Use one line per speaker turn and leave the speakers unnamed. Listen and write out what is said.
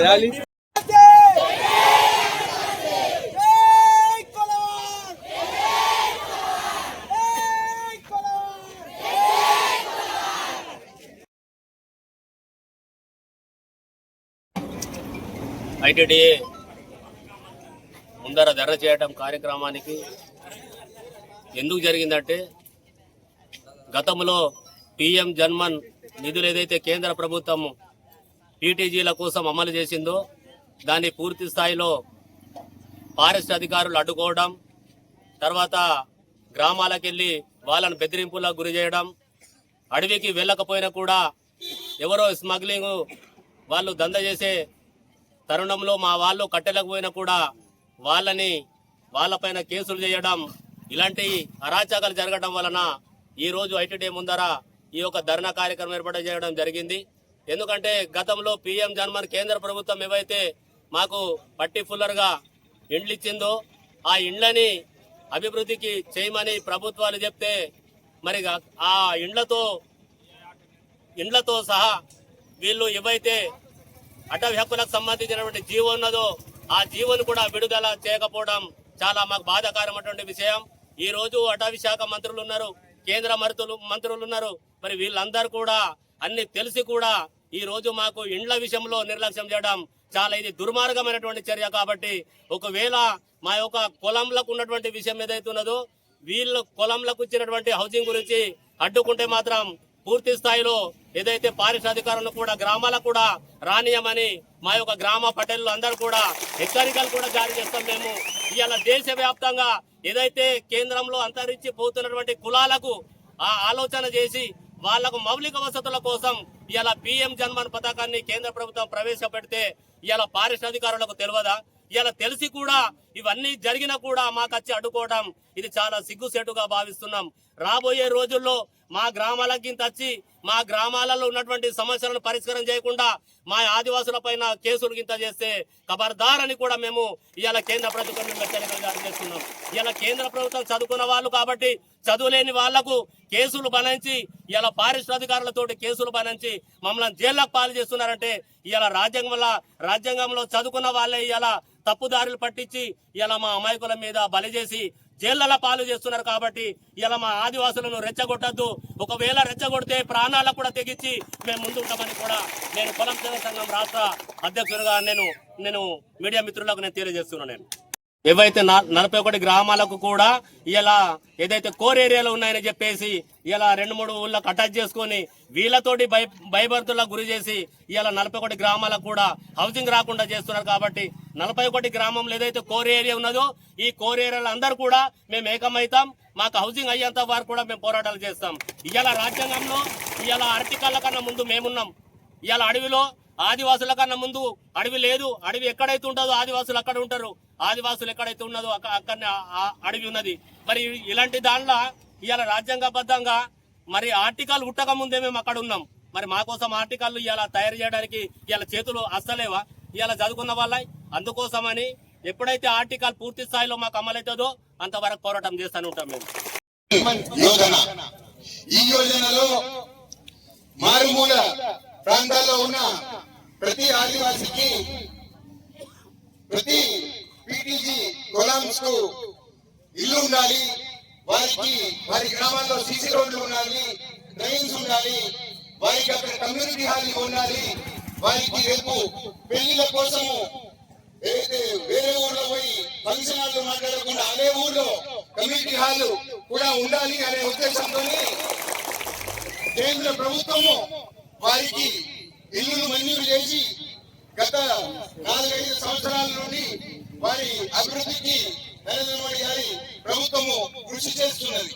Rally
ITDA ముందర ధర చేయటం కార్యక్రమానికి ఎందుకు జరిగిందంటే గతంలో పిఎం జన్మన్ నిధులు ఏదైతే కేంద్ర ప్రభుత్వం పీటీజీల కోసం అమలు చేసిందో దాన్ని పూర్తి స్థాయిలో ఫారెస్ట్ అధికారులు అడ్డుకోవడం తర్వాత గ్రామాలకు వెళ్ళి వాళ్ళను బెదిరింపులకు గురి చేయడం అడవికి వెళ్ళకపోయినా కూడా ఎవరో స్మగ్లింగ్ వాళ్ళు దంద చేసే తరుణంలో మా వాళ్ళు కట్టెలకు పోయినా కూడా వాళ్ళని వాళ్ళపైన కేసులు చేయడం ఇలాంటి అరాచకాలు జరగడం వలన ఈరోజు ఐటీడీ ముందర ఈ యొక్క ధర్నా కార్యక్రమం ఏర్పాటు చేయడం జరిగింది. ఎందుకంటే గతంలో పిఎం జన్మన్ కేంద్ర ప్రభుత్వం ఏవైతే మాకు పర్టికులర్గా ఇండ్లు ఇచ్చిందో ఆ ఇండ్లని అభివృద్ధికి చేయమని ప్రభుత్వాలు చెప్తే మరి ఆ ఇండ్లతో ఇండ్లతో సహా వీళ్ళు ఏవైతే అటవీ హక్కులకు సంబంధించినటువంటి జీవో ఉన్నదో ఆ జీవోను కూడా విడుదల చేయకపోవడం చాలా మాకు బాధాకరమైనటువంటి విషయం. ఈ రోజు అటవీ శాఖ మంత్రులు ఉన్నారు. కేంద్ర మంత్రులు మంత్రులు ఉన్నారు. మరి వీళ్ళందరూ కూడా అన్ని తెలిసి కూడా ఈ రోజు మాకు ఇండ్ల విషయంలో నిర్లక్ష్యం చేయడం చాలా ఇది దుర్మార్గమైనటువంటి చర్య కాబట్టి ఒకవేళ మా యొక్క కులంలకు ఉన్నటువంటి విషయం ఏదైతే ఉన్నదో వీళ్ళు కులంలకు ఇచ్చినటువంటి హౌసింగ్ గురించి అడ్డుకుంటే మాత్రం పూర్తి స్థాయిలో ఏదైతే పారిశ్రామికాలను కూడా గ్రామాలకు కూడా రానియమని మా యొక్క గ్రామ పటేళ్ళు అందరూ కూడా హెచ్చరికలు కూడా జారీ చేస్తాం మేము. ఇవాళ దేశవ్యాప్తంగా ఏదైతే కేంద్రంలో అంతరించి పోతున్నటువంటి కులాలకు ఆ ఆలోచన చేసి వాళ్ళకు మౌలిక వసతుల కోసం ఇలా పిఎం జన్మన్ పథకాన్ని కేంద్ర ప్రభుత్వం ప్రవేశపెడితే ఇలా పారిశ్రామికారులకు తెలియదా? ఇలా తెలిసి కూడా ఇవన్నీ జరిగినా కూడా మాకు వచ్చి అడ్డుకోవడం ఇది చాలా సిగ్గుసేటుగా భావిస్తున్నాం. రాబోయే రోజుల్లో మా గ్రామాలకి వచ్చి మా గ్రామాలలో ఉన్నటువంటి సమస్యలను పరిష్కారం చేయకుండా మా ఆదివాసుల పైన కేసులు గింత చేస్తే ఖబర్దార్ అని కూడా మేము ఇవాళ కేంద్ర ప్రభుత్వం హెచ్చరికలు జారీ చేస్తున్నాం. ఇవాళ కేంద్ర ప్రభుత్వం చదువుకున్న వాళ్ళు కాబట్టి చదువులేని వాళ్ళకు కేసులు బనాయించి ఇలా పారిశ్రామికారులతోటి కేసులు బనాయించి మమ్మల్ని జైల్లోకి పాలు చేస్తున్నారంటే ఇలా రాజ్యాంగంలో రాజ్యాంగంలో చదువుకున్న వాళ్ళే ఇలా తప్పుదారులు పట్టించి ఇలా మా అమాయకుల మీద బలి చేసి జైళ్ళలో పాలు చేస్తున్నారు కాబట్టి ఇలా మా ఆదివాసులను రెచ్చగొట్టద్దు. ఒకవేళ రెచ్చగొడితే ప్రాణాలకు కూడా తెగించి మేము ముందుంటామని కూడా నేను పొలం సేవ సంఘం రాష్ట్ర అధ్యక్షుడిగా నేను నేను మీడియా మిత్రులకు నేను తెలియజేస్తున్నాను నేను. ఏవైతే నా- నలభై ఒకటి గ్రామాలకు కూడా ఇలా ఏదైతే కోర్ ఏరియాలో ఉన్నాయని చెప్పేసి ఇలా రెండు మూడు ఊళ్ళకు అటాచ్ చేసుకొని వీళ్ళతోటి భయ భయభర్తులకు గురి చేసి ఇలా నలభై ఒకటి గ్రామాలకు కూడా హౌసింగ్ రాకుండా చేస్తున్నారు కాబట్టి నలభై ఒకటి గ్రామంలో ఏదైతే కోర్ ఏరియా ఉన్నదో ఈ కోర్ ఏరియాలో అందరూ కూడా మేము ఏకమవుతాం. మాకు హౌసింగ్ అయ్యేంత వరకు కూడా మేము పోరాటాలు చేస్తాం. ఇవాళ రాజ్యాంగంలో ఇవాళ ఆర్టికల్ల కన్నా ముందు మేమున్నాం. ఇవాళ అడవిలో ఆదివాసుల కన్నా ముందు అడవి లేదు. అడవి ఎక్కడైతే ఉంటుందో ఆదివాసులు అక్కడ ఉంటారు. ఆదివాసులు ఎక్కడైతే ఉన్నదో అక్కడ అక్కడనే అడవి ఉన్నది. మరి ఇలాంటి దాంట్లో ఇవాళ రాజ్యాంగబద్ధంగా మరి ఆర్టికల్ ఉట్టక ముందే మేము అక్కడ ఉన్నాం. మరి మా కోసం ఆర్టికల్ ఇలా తయారు చేయడానికి ఇలా చేతులు అస్సలేవా ఇలా చదువుకున్న వాళ్ళ అందుకోసమని ఎప్పుడైతే ఆర్టికల్ పూర్తి స్థాయిలో మాకు అమలవుతుందో అంతవరకు పోరాటం చేస్తూనే ఉంటాం మేము.
ఈ యోజనలో మారుమూల ప్రాంతాల్లో ఉన్న ప్రతి ఆదివాసికి ప్రతి పీటీజీ కొలాంస్కు ఇల్లు ఉండాలి వారికి వారి గ్రామాల్లో సీసీ రోడ్లు ఉండాలి డ్రైన్స్ ఉండాలి వారికి అక్కడ కమ్యూనిటీ హాల్ ఉండాలి వారికి రేపు పెళ్ళిల కోసము ఏదైతే వేరే ఊర్లో పోయి ఫంక్షన్ హాల్ మాట్లాడకుండా అదే ఊర్లో కమ్యూనిటీ హాల్ కూడా ఉండాలి అనే ఉద్దేశంతో కేంద్ర ప్రభుత్వము వారికి ఇల్లును మంజూరు చేసి గత నాలుగైదు సంవత్సరాల నుండి వారి అభివృద్ధికి నరేంద్ర మోడీ గారి ప్రభుత్వము కృషి చేస్తున్నది.